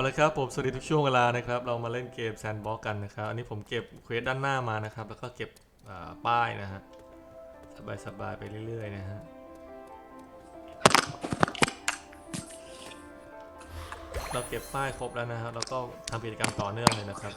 เอาละครับผมสวัสดีทุกช่วงเวลานะครับเรามาเล่นเกมแซนด์บ็อกกันนะครับอันนี้ผมเก็บเควสด้านหน้ามานะครับ แล้วก็เก็บป้ายนะฮะสบายๆไปเรื่อยๆนะฮะเราเก็บป้ายครบแล้วนะครับแล้วก็ทำกิจกรรมต่อเนื่องเลยนะครับ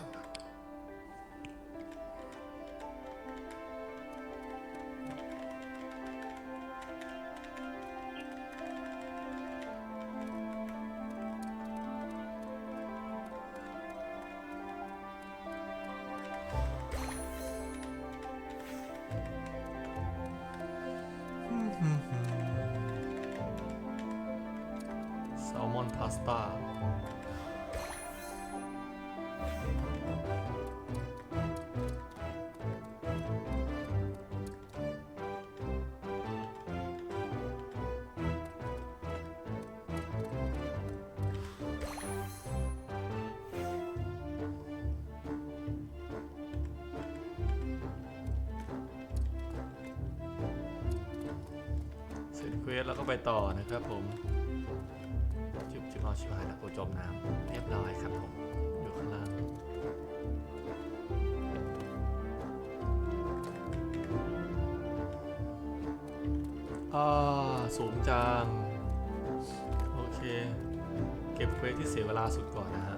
เสร็จเควสแล้วก็ไปต่อนะครับผมจุบจุบเอาชิบหายแล้วกูจมน้ำเรียบร้อยครับผมอยู่ข้างล่างอ่าสูงจัง โอเค เก็บเควสที่เสียเวลาสุดก่อนนะฮะ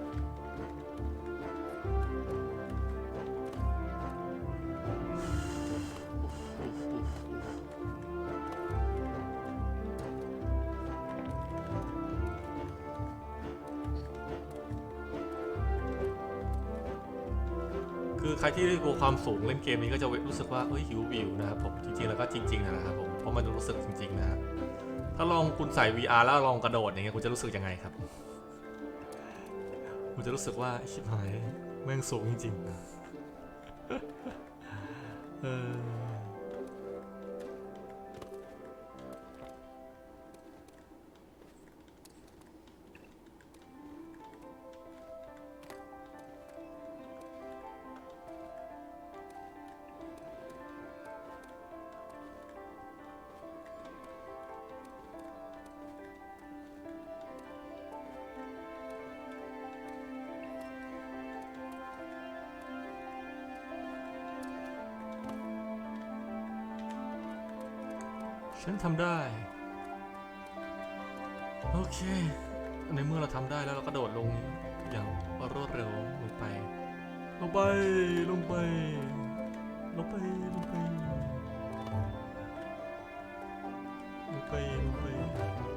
คือใครที่กลัวความสูงเล่นเกมนี้ก็จะรู้สึกว่าเฮ้ยหิววิวนะครับผมจริงๆแล้วก็จริงๆนะครับผมเพราะมันรู้สึกจริงๆนะถ้าลองคุณใส่ VR แล้วลองกระโดดอย่างเงี้ยคุณจะรู้สึกยังไงครับคุณจะรู้สึกว่าชิบหายแม่งสูงจริงๆเออ ฉันทำได้ โอเค ในเมื่อเราทำได้แล้วเราก็โดดลงอย่างรวดเร็วลงไป ลงไป ลงไป ลงไป ลงไป ลงไปลงไป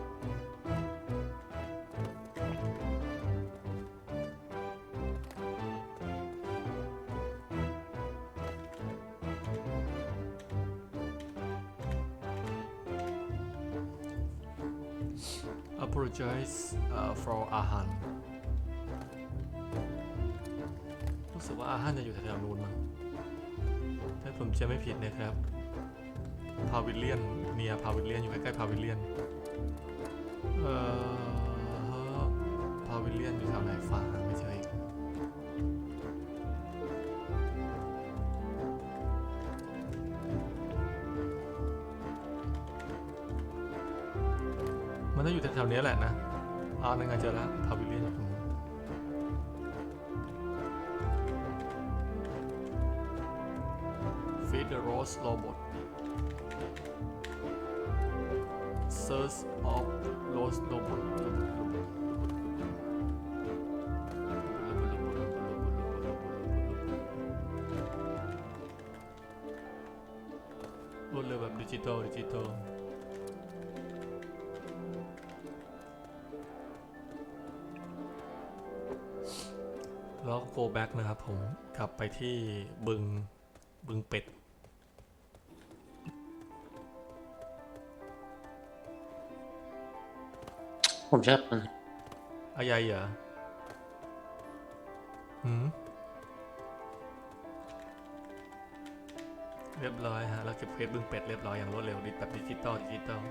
apologize uh, for อาหารรู้สึกว่าอาหารจะอยู่แถวๆนู้นมั้งถ้าผมจะไม่ผิดนะครับ พาวิเลียนเนียพาวิเลียนอยู่ใกล้ๆพาวิเลียน เอ่อ พาวิเลียนอยู่แถวไหนฟ้าไม่เจอ มันต้องอยู่แถวๆนี้แหละนะอ๋อนั่นไงเจอแล้วพาวิเลียนอยู่ตรงนู้น Feed the Rose Robot Search of Rose Robot รวดเร็วแบบดิจิตอลดิจิตอล แล้วก็ go back นะครับผมกลับไปที่บึงบึงเป็ด ผมชอบมันอายายเหรอหืมเรียบร้อยฮะ แล้วเก็บเควสบึงเป็ดเรียบร้อยอย่างรวดเร็วดิแบบดิจิตอลดิจิตอล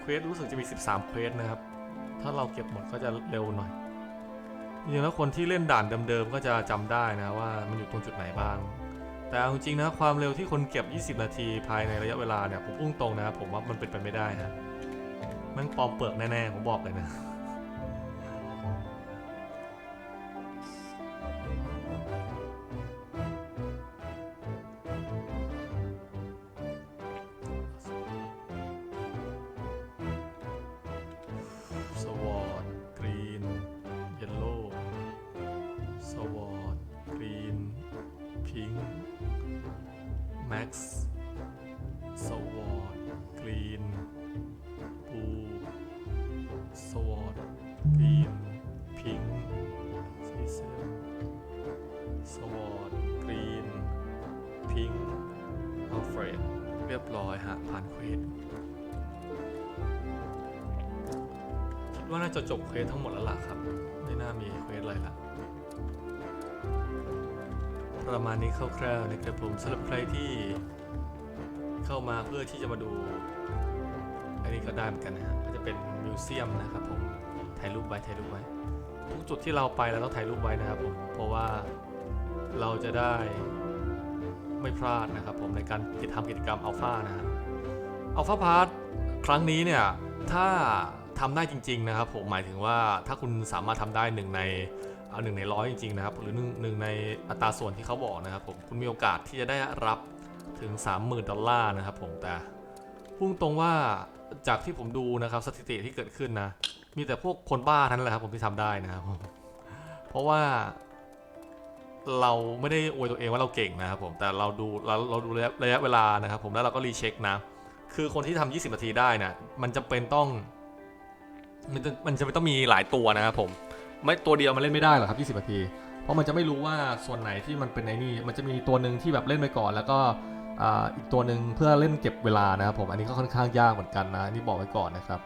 เควสรู้สึกจะมี 13เควสนะครับ ถ้าเราเก็บหมดก็จะเร็วหน่อย จริงๆแล้วคนที่เล่นด่านเดิมๆก็จะจำได้นะว่ามันอยู่ตรงจุดไหนบ้าง แต่เอาจริงนะความเร็วที่คนเก็บ 20 นาทีภายในระยะเวลาเนี่ยผมพุ่งตรงนะผมว่ามันเป็นไปไม่ได้ฮะมันปลอมเปลือกแน่ๆผมบอกเลยนะสวอ max sword green blue sword green pink season sword green pink alfred เรียบร้อยฮะ ผ่านเควสคิดว่าน่าจะจบเควสทั้งหมดแล้วล่ะครับ ไม่น่ามีเควสอะไรละ ประมาณนี้คร่าวๆนะครับผมสำหรับใครที่เข้ามาเพื่อที่จะมาดู อันนี้ก็ได้เหมือนกันนะฮะก็จะเป็นมิวเซียมนะครับผมถ่ายรูปไว้ถ่ายรูปไว้ทุกจุดที่เราไปเราต้องถ่ายรูปไว้นะครับผมเพราะว่าเราจะได้ไม่พลาดนะครับผมในการติดทำกิจกรรมอัลฟานะฮะอัลฟาพาร์ทครั้งนี้เนี่ยถ้าทำได้จริง ๆ นะครับผมหมายถึงว่าถ้าคุณสามารถทำได้หนึ่งใน เอาหนึ่งในร้อยจริงๆนะครับ หรือหนึ่งหนึ่งในอัตราส่วนที่เขาบอกนะครับผมคุณมีโอกาสที่จะได้รับถึง 30,000 ดอลลาร์นะครับผมแต่พุ่งตรงว่าจากที่ผมดูนะครับสถิติที่เกิดขึ้นนะ มีแต่พวกคนบ้าทั้นั้นแหละครับผมที่ทำได้นะครับผมเพราะว่าเราไม่ได้อวยตัวเองว่าเราเก่งนะครับผมแต่เราดูเราเราดูระยะระยะเวลานะครับผมแล้วเราก็รีเช็คนะ คือคนที่ทำ20 นาทีได้นะมันจะเป็นต้อง มันจะมันจะไม่ต้องมีหลายตัวนะครับผม ไม่ตัวเดียวมันเล่นไม่ได้หรอกครับ20นาที เพราะมันจะไม่รู้ว่าส่วนไหนที่มันเป็นไอ้นี่มันจะมีตัวหนึ่งที่แบบเล่นไปก่อน แล้วก็อีกตัวหนึ่งเพื่อเล่นเก็บเวลานะครับผมอันนี้ก็ค่อนข้างยากเหมือนกันนะนี่บอกไว้ก่อนนะครับ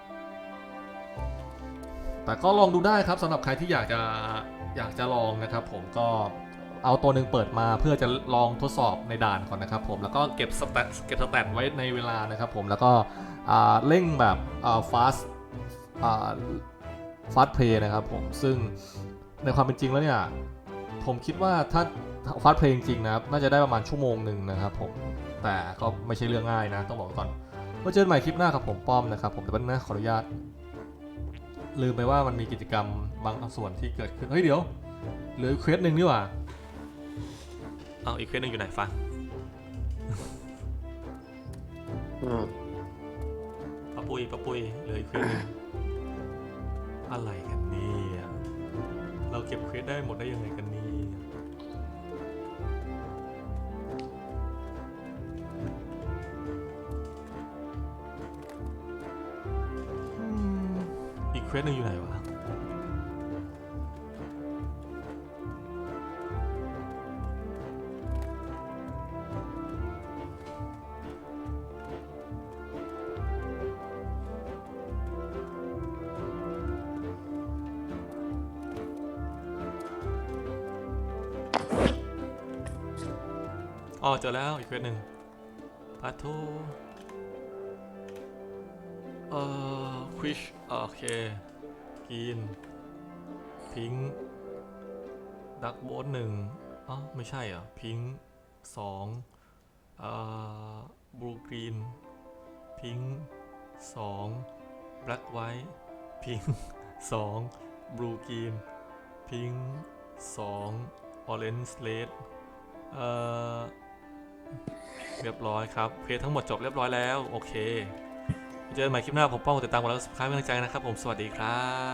แต่ก็ลองดูได้ครับสำหรับใครที่อยากจะอยากจะลองนะครับ ผมก็เอาตัวหนึ่งเปิดมาเพื่อจะลองทดสอบในด่านก่อนนะครับ ผมแล้วก็เก็บสแตทเก็บสแตทไว้ในเวลานะครับ ผมแล้วก็เร่งแบบ อ่า fast อ่า fast play นะครับผมซึ่งในความเป็นจริงแล้วเนี่ย ผมคิดว่าถ้า fast play จริงๆนะครับ น่าจะได้ประมาณชั่วโมงหนึ่งนะครับผมแต่ก็ไม่ใช่เรื่องง่ายนะ ต้องบอกไว้ก่อนไว้เจอกันใหม่คลิปหน้ากับผมป้อมนะครับ ผมเดี๋ยวแป๊บนึงนะขออนุญาต ลืมไปว่ามันมีกิจกรรมบางส่วนที่เกิดขึ้น เฮ้ยเดี๋ยวเหลืออีกเควสหนึ่งนี่หว่าเอาอีกเควสหนึ่งอยู่ไหนฟังอืมปะปุยปะปุยเหลืออีกเควสหนึ่ง อะไรกันเนี่ยเราเก็บเควสได้หมดได้ยังไงกันเนี่ยอืมอีกเควสหนึ่งอยู่ไหนวะ อ๋อเจอแล้วอีกเวสหนึ่งพาโทเอ่อควิชโอเคกินพิงดักโบสหนึ่งอ๋อไม่ใช่เหรอพิงสองเอ่อบลูกรีนพิงสองแบล็กไวท์พิงสองบลูกรีนพิงสองออเรนจ์เลดเอ่อ เรียบร้อยครับ เพจทั้งหมดจบเรียบร้อยแล้ว โอเค เจอกันใหม่คลิปหน้าผมป้องติดตามกันแล้วสุดซับสไครป์เป็นกำลังใจนะครับ ผมสวัสดีครับ